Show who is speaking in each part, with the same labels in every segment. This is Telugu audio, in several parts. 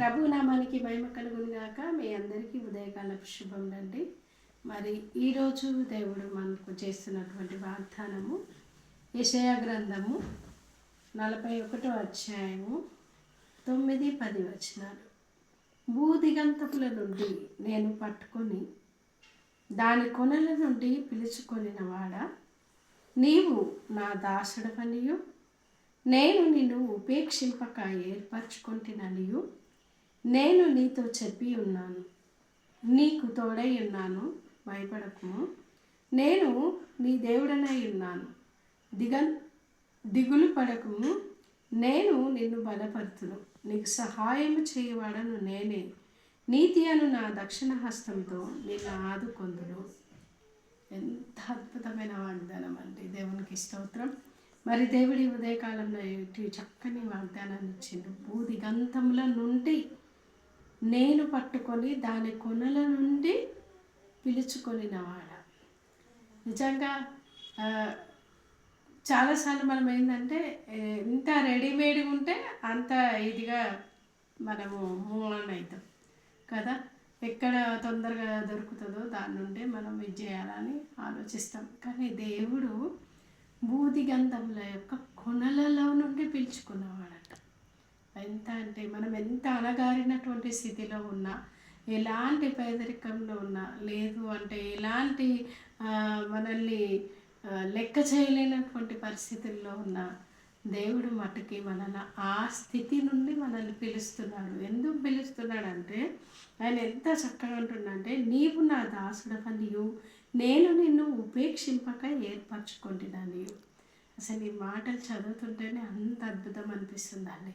Speaker 1: ప్రభు నామానికి మహిమ కలుగునుగాక మీ అందరికీ ఉదయకాలపు శుభం రండి మరి ఈరోజు దేవుడు మనకు చేస్తున్నటువంటి వాగ్దానము యెషయా గ్రంథము నలభై ఒకటో అధ్యాయము తొమ్మిది పది వచనాలు. భూదిగంతకుల నుండి నేను పట్టుకొని దాని కొనల నుండి పిలుచుకొనిన వాడ నీవు నా దాసుడవనియు. నేను నిన్ను ఉపేక్షింపక ఏర్పరచుకుంటుననియు. నేను నీతో చెప్పి ఉన్నాను. నీకు తోడై ఉన్నాను. భయపడకుము. నేను నీ దేవుడనై ఉన్నాను. దిగన్ దిగులు పడకుము. నేను నిన్ను బలపరుతును. నీకు సహాయం చేయవాడను నేనే. నీతి అను నా దక్షిణ హస్తంతో నిన్ను ఆదుకొందును. ఎంత అద్భుతమైన వాగ్దానం అండి. దేవునికి స్తోత్రం. మరి దేవుడి ఉదయకాలంలో చక్కని వాగ్దానాన్ని ఇచ్చిండు. భూదిగంతముల నుండి నేను పట్టుకొని దాని కొనల నుండి పిలుచుకొనినవాడ. నిజంగా చాలాసార్లు మనం ఏంటంటే ఎంత రెడీమేడ్గా ఉంటే అంత ఇదిగా మనము మూవ్ ఆన్ అవుతాం కదా? ఎక్కడ తొందరగా దొరుకుతుందో దాని నుండి మనం ఇది చేయాలని ఆలోచిస్తాం. కానీ దేవుడు బూది గంధముల యొక్క కొనలలో నుండి పిలుచుకున్నవాడట. ఎంత అంటే మనం ఎంత అణగారినటువంటి స్థితిలో ఉన్నా ఎలాంటి పేదరికంలో ఉన్నా లేదు అంటే ఎలాంటి మనల్ని లెక్క చేయలేనటువంటి పరిస్థితుల్లో ఉన్నా దేవుడు మటుకి మనల్ని ఆ స్థితి నుండి మనల్ని పిలుస్తున్నాడు. ఎందుకు పిలుస్తున్నాడంటే ఆయన ఎంత చక్కగా అంటున్నాడంటే నీవు నా దాసుడవనియు నేను నిన్ను ఉపేక్షింపక ఏర్పరచుకుంటున్నాను. అసలు ఈ మాటలు చదువుతుంటేనే అంత అద్భుతం అనిపిస్తుందండి.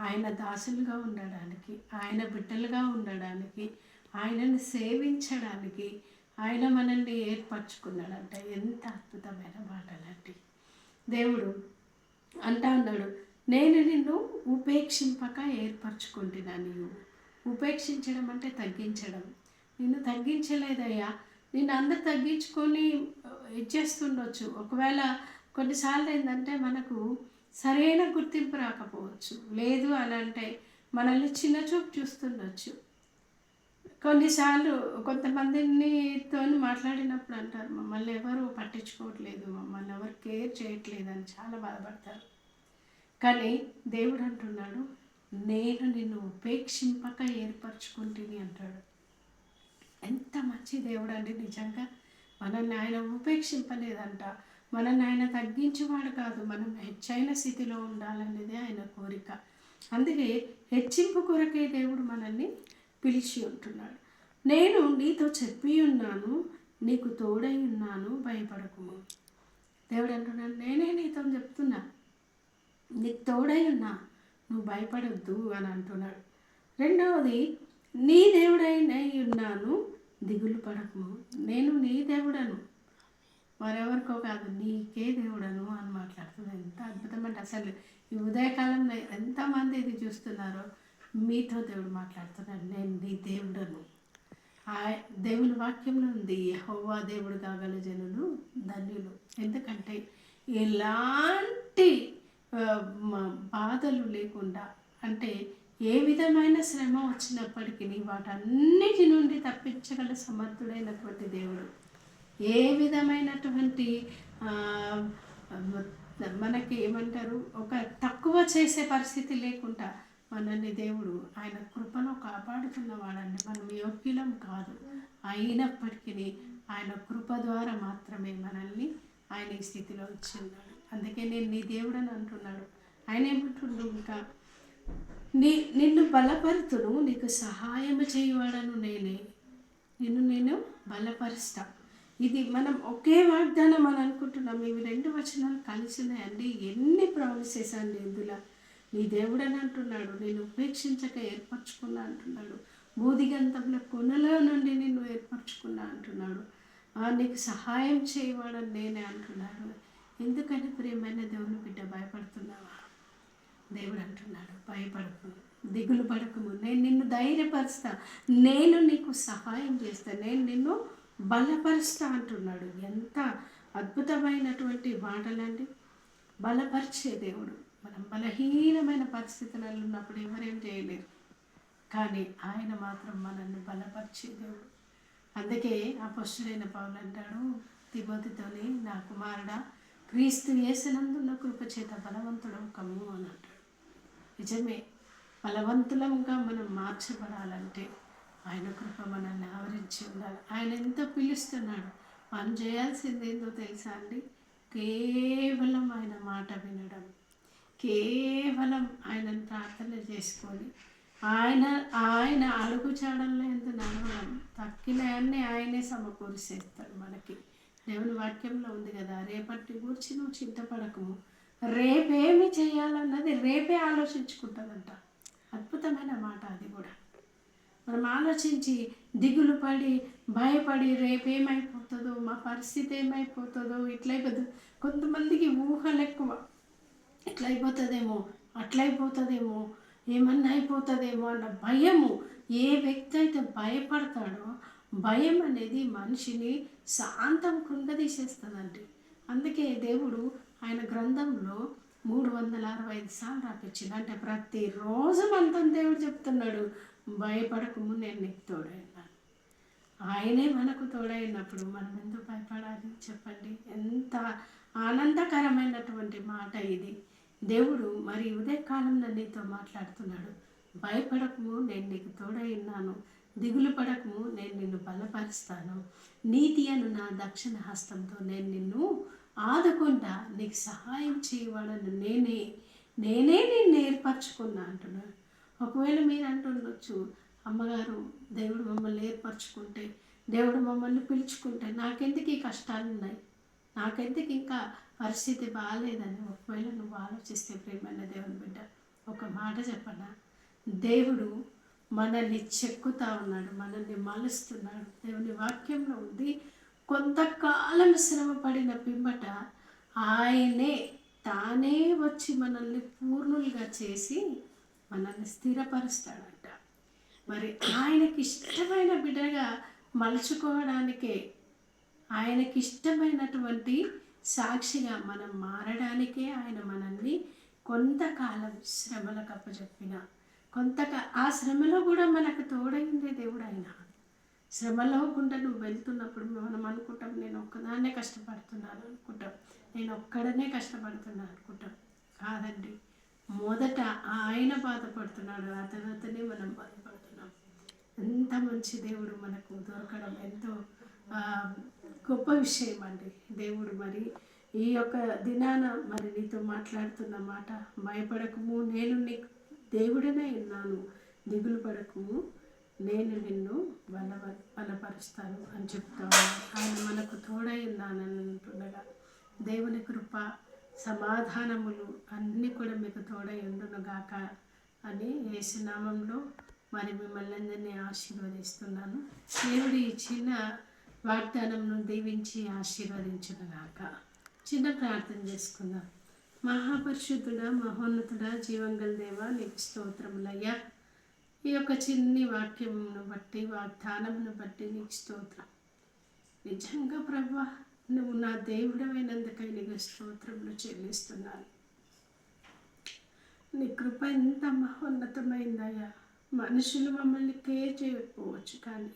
Speaker 1: ఆయన దాసులుగా ఉండడానికి ఆయన బిడ్డలుగా ఉండడానికి ఆయనను సేవించడానికి ఆయన మనల్ని ఏర్పరచుకున్నాడంట. ఎంత అద్భుతమైన మాటలండి. దేవుడు అంటా ఉన్నాడు నేను నిన్ను ఉపేక్షింపక ఏర్పరచుకుంటున్నాను నీవు. ఉపేక్షించడం అంటే తగ్గించడం. నిన్ను తగ్గించలేదయ్యా. నిన్ను అందరు తగ్గించుకొని ఇచ్చేస్తుండొచ్చు ఒకవేళ కొన్నిసార్లు ఏంటంటే మనకు సరైన గుర్తింపు రాకపోవచ్చు. లేదు అని అంటే మనల్ని చిన్న చూపు చూస్తుండొచ్చు. కొన్నిసార్లు కొంతమందినితో మాట్లాడినప్పుడు అంటారు మమ్మల్ని ఎవరు పట్టించుకోవట్లేదు మమ్మల్ని ఎవరు కేర్ చేయట్లేదు అని చాలా బాధపడతారు. కానీ దేవుడు అంటున్నాడు నేను నిన్ను ఉపేక్షింపక ఏర్పరచుకుంటుంది అంటాడు. ఎంత మంచి దేవుడు అండి నిజంగా మనల్ని ఆయన ఉపేక్షింపలేదంట. మనల్ని ఆయన తగ్గించేవాడు కాదు. మనం హెచ్చైన స్థితిలో ఉండాలనేది ఆయన కోరిక. అందుకే హెచ్చింపు కొరకే దేవుడు మనల్ని పిలిచి ఉంటున్నాడు. నేను నీతో చెప్పి ఉన్నాను నీకు తోడై ఉన్నాను భయపడకుము దేవుడు అంటున్నాడు నేనే నీతో చెప్తున్నా. నీకు తోడై ఉన్నా నువ్వు భయపడొద్దు అని అంటున్నాడు. రెండవది నీ దేవుడైన ఉన్నాను దిగులు పడకము నేను నీ దేవుడను. మరెవరికో కాదు నీకే దేవుడను అని మాట్లాడుతుంది. ఎంత అద్భుతమంటే అసలు ఈ ఉదయకాలంలో ఎంతమంది ఇది చూస్తున్నారో మీతో దేవుడు మాట్లాడుతున్నాడు. నేను నీ దేవుడను. ఆ దేవుని వాక్యంలో ఉంది హోవా దేవుడు కాగల జనులు ధన్యులు. ఎందుకంటే ఎలాంటి బాధలు లేకుండా అంటే ఏ విధమైన శ్రమ వచ్చినప్పటికీ వాటన్నిటి నుండి తప్పించగల సమర్థుడైనటువంటి దేవుడు. ఏ విధమైనటువంటి మనకి ఏమంటారు ఒక తక్కువ చేసే పరిస్థితి లేకుండా మనల్ని దేవుడు ఆయన కృపను కాపాడుతున్నవాడండి మనం యోగ్యులం కాదు. అయినప్పటికీ ఆయన కృప ద్వారా మాత్రమే మనల్ని ఆయన ఈ స్థితిలో ఇచ్చిన్నాడు అందుకే నేను నీ దేవుడు అని అంటున్నాడు. ఆయన ఏమంటుండు ఇంకా నీ నిన్ను బలపరుతును నీకు సహాయం చేయవాడను నేనే. నిన్ను నేను బలపరుస్తాను ఇది మనం ఒకే వాగ్దానం అని అనుకుంటున్నాం. ఇవి రెండు వచనాలు కలిసినాయండి. ఎన్ని ప్రామిసెస్ అండి ఇందులో? నీ దేవుడని అంటున్నాడు. నేను ఉపేక్షించక ఏర్పరచుకున్నా అంటున్నాడు. బోధిగంతంలో కొనలో నుండి నిన్ను ఏర్పరచుకున్నా అంటున్నాడు. ఆ, నీకు సహాయం చేయవాడని నేనే అంటున్నాడు ఎందుకని ప్రియమైన దేవుని బిడ్డ భయపడుతున్నావా? దేవుడు అంటున్నాడు భయపడకు దిగులు పడకము నేను నిన్ను ధైర్యపరుస్తా. నేను నీకు సహాయం చేస్తాను నేను నిన్ను బలపరుస్తా అంటున్నాడు ఎంత అద్భుతమైనటువంటి మాటలండి. బలపరిచే దేవుడు. మనం బలహీనమైన పరిస్థితులలో ఉన్నప్పుడు ఎవరేం చేయలేరు. కానీ ఆయన మాత్రం మనల్ని బలపరిచే దేవుడు. అందుకే అపస్తుడైన పౌలు అంటాడు తిబోతితోని నా కుమారుడా క్రీస్తు వేసినందున్న కృపచేత బలవంతుడం బలవంతుడు కమ్ము అని అంటాడు. నిజమే బలవంతులంగా మనం మార్చబడాలంటే ఆయన కృప మనల్ని ఆవరించి ఉండాలి. ఆయన ఎంత పిలుస్తున్నాడు మనం చేయాల్సింది ఏందో తెలుసా అండి? కేవలం ఆయన మాట వినడం. కేవలం ఆయనను ప్రార్థన చేసుకొని ఆయన ఆయన అడుగు చాడల్లో ఎంత నడవడం తక్కినవన్నీ ఆయనే సమకూరిసేస్తాడు మనకి. దేవుని వాక్యంలో ఉంది కదా రేపటి గురించి నువ్వు చింతపడకము. రేపేమి చేయాలన్నది రేపే ఆలోచించుకుంటుందంట అద్భుతమైన మాట అది కూడా. మనం ఆలోచించి దిగులు పడి భయపడి రేపేమైపోతుందో మా పరిస్థితి ఏమైపోతుందో ఇట్లయిపోతుంది కొంతమందికి ఊహలు ఎక్కువ ఇట్లయిపోతుందేమో అట్లయిపోతుందేమో ఏమన్నా అయిపోతుందేమో అన్న భయము. ఏ వ్యక్తి అయితే భయపడతాడో భయం అనేది మనిషిని శాంతం కృంగదీసేస్తుందండి అందుకే దేవుడు ఆయన గ్రంథంలో మూడు వందల అరవై ఐదు సార్లు రాపించింది అంటే ప్రతిరోజు మనతో దేవుడు చెప్తున్నాడు. భయపడకము నేను నీకు తోడైనాను. ఆయనే మనకు తోడైనప్పుడు మనం ఎందుకు భయపడాలి? చెప్పండి. ఎంత ఆనందకరమైనటువంటి మాట ఇది. దేవుడు మరి ఉదయకాలంలో నీతో మాట్లాడుతున్నాడు. భయపడకము నేను నీకు తోడైనాను. దిగులు పడకము నేను నిన్ను బలపరుస్తాను. నీతి అను నా దక్షిణ హస్తంతో నేను నిన్ను ఆదుకుంటా. నీకు సహాయం చేయవాడను నేనే నేనే నిన్ను ఏర్పరచుకున్నా అంటున్నాడు. ఒకవేళ మీరు అంటుండొచ్చు అమ్మగారు దేవుడు మమ్మల్ని ఏర్పరచుకుంటే దేవుడు మమ్మల్ని పిలుచుకుంటే నాకెందుకు ఈ కష్టాలు ఉన్నాయి నాకెందుకు ఇంకా పరిస్థితి బాగాలేదని ఒకవేళ నువ్వు ఆలోచిస్తే ప్రేమైన దేవుని బిడ్డ ఒక మాట చెప్పనా? దేవుడు మనల్ని చెక్కుతా ఉన్నాడు మనల్ని మలుస్తున్నాడు. దేవుని వాక్యంలో ఉంది కొంతకాలం శ్రమ పడిన పిమ్మట ఆయనే తానే వచ్చి మనల్ని పూర్ణులుగా చేసి మనల్ని స్థిరపరుస్తాడంట. మరి ఆయనకి ఇష్టమైన బిడ్డగా మలుచుకోవడానికే ఆయనకి ఇష్టమైనటువంటి సాక్షిగా మనం మారడానికే ఆయన మనల్ని కొంతకాలం శ్రమలకు అప్పచెప్పిన కొంతక ఆ శ్రమలో కూడా మనకు తోడైందే దేవుడు ఆయన శ్రమలో గుండా నువ్వు వెళ్తున్నప్పుడు మనం అనుకుంటాం నేను ఒక్కదాన్నే కష్టపడుతున్నాను అనుకుంటాం. నేను ఒక్కడనే కష్టపడుతున్నాను అనుకుంటాం. కాదండి. మొదట ఆయన బాధపడుతున్నాడు ఆ తర్వాతనే మనం బాధపడుతున్నాం. ఎంత మంచి దేవుడు మనకు దొరకడం ఎంతో గొప్ప విషయం అండి. దేవుడు మరి ఈ యొక్క దినాన మరి నీతో మాట్లాడుతున్న మాట భయపడకము. నేను నీకు దేవుడనే ఉన్నాను. దిగులు పడకము నేను నిన్ను బల బలపరుస్తాను అని చెప్తాను. ఆయన మనకు తోడై ఉన్నానని అంటుండగా దేవుని కృప సమాధానములు అన్నీ కూడా మీకు తోడై ఉండునుగాక అని యేసునామంలో మరి మిమ్మల్ని అందరినీ ఆశీర్వదిస్తున్నాను. దేవుడు ఇచ్చిన వాగ్దానంను దీవించి ఆశీర్వదించునుగాక. చిన్న ప్రార్థన చేసుకుందాం. మహాపరిశుద్ధుడ మహోన్నతుడ జీవంగల దేవ నీకు స్తోత్రములయ్యా. ఈ యొక్క చిన్ని వాక్యమును బట్టి వాగ్దానమును బట్టి నీకు స్తోత్రం. నిజంగా ప్రభా నువ్వు నా దేవుడమైనందుకై నీకు స్తోత్రములు చెల్లిస్తున్నాను. నీ కృప ఎంత మహోన్నతమైందయ్యా. మనుషులు మమ్మల్ని కేర్ చేయకపోవచ్చు కానీ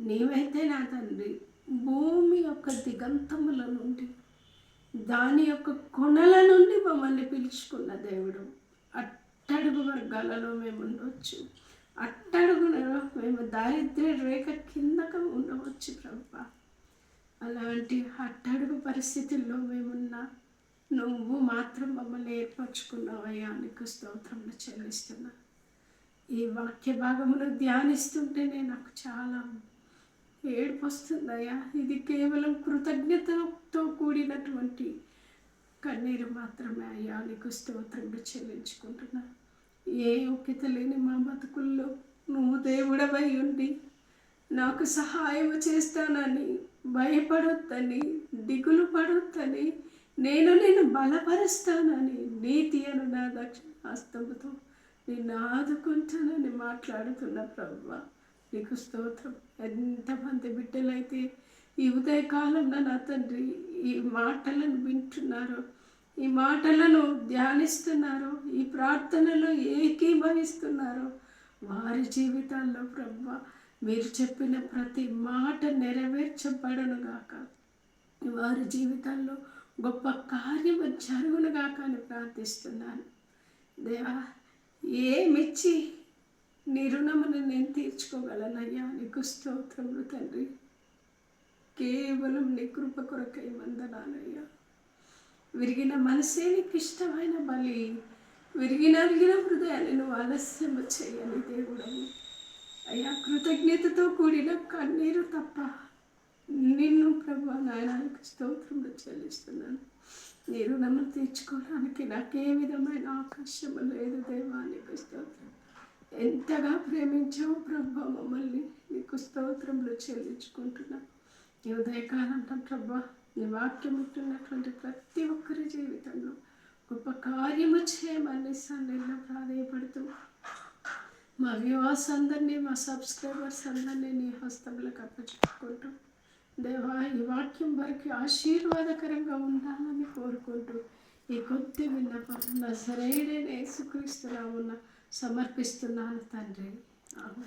Speaker 1: నీవైతే నా తండ్రి భూమి యొక్క దిగంతముల నుండి దాని యొక్క కొనల నుండి మమ్మల్ని పిలుచుకున్న దేవుడు. అట్టడుగు వర్గాలలో మేము ఉండవచ్చు. అట్టడుగు మేము దారిద్ర్య రేఖ కిందక ఉండవచ్చు ప్రభా. అలాంటి అట్టడుగు పరిస్థితుల్లో మేమున్నా నువ్వు మాత్రం మమ్మల్ని ఏర్పరచుకున్నావయ్యా నీకు స్తోత్రంలో చెల్లిస్తున్నా. ఈ వాక్య భాగమును ధ్యానిస్తుంటేనే నాకు చాలా ఏడుపు వస్తుందయ్యా ఇది కేవలం కృతజ్ఞతతో కూడినటువంటి కన్నీరు మాత్రమే అయ్యా నీకు స్తోత్రంలో చెల్లించుకుంటున్నా. ఏ యోగ్యత లేని మా బతుకుల్లో నువ్వు దేవుడవై ఉండి నాకు సహాయం చేస్తానని భయపడొద్దని దిగులు పడొద్దని నేను నేను బలపరుస్తానని నీతి అను నా దక్షిణ హస్తముతో నిన్ను ఆదుకుంటానని మాట్లాడుతున్న ప్రభు నీకు స్తోత్రం. ఎంతమంది బిడ్డలైతే ఈ ఉదయకాలంలో నా తండ్రి ఈ మాటలను వింటున్నారో ఈ మాటలను ధ్యానిస్తున్నారో ఈ ప్రార్థనలో ఏకీభవిస్తున్నారో వారి జీవితాల్లో ప్రభు మీరు చెప్పిన ప్రతి మాట నెరవేర్చబడను గాక. వారి జీవితాల్లో గొప్ప కార్యము జరుగును గాక అని ప్రార్థిస్తున్నాను. దేవా ఏమిచ్చి నీ రుణమును నేను తీర్చుకోగలనయ్యా? నీకు స్తోత్రములు తండ్రి. కేవలం నీ కృప కొరకై వందనాలయ్యా. విరిగిన మనసే నీకు ఇష్టమైన బలి విరిగిన అరిగిన హృదయాన్ని నువ్వు ఆలస్యము చేయని దేవుడని అయ్యా కృతజ్ఞతతో కూడిన కన్నీరు తప్ప నిన్ను ప్రభు నాయనానికి స్తోత్రములు చెల్లిస్తున్నాను. నీ రుణము తీర్చుకోవడానికి నాకే విధమైన ఆకర్షము లేదు దేవానికి స్తోత్రం. ఎంతగా ప్రేమించావు ప్రభు మమ్మల్ని నీకు స్తోత్రములు చెల్లించుకుంటున్నా. ఈ ఉదయకాలంలో ప్రభా నీ వాక్యం ఉంటున్నటువంటి ప్రతి ఒక్కరి జీవితంలో గొప్ప కార్యము చేయమని సన్నిధిలో ప్రాధాయపడుతూ మా వ్యూవర్స్ అందరినీ మా సబ్స్క్రైబర్స్ అందరినీ నీ హస్తంలోకి అప్పచెప్పుకుంటూ దేవా ఈ వాక్యం వరకు ఆశీర్వాదకరంగా ఉండాలని కోరుకుంటూ ఈ కొద్ది విన్నపం నా సరైన యేసుక్రీస్తు నామున సమర్పిస్తున్నాను తండ్రి. ఆమె ఆమె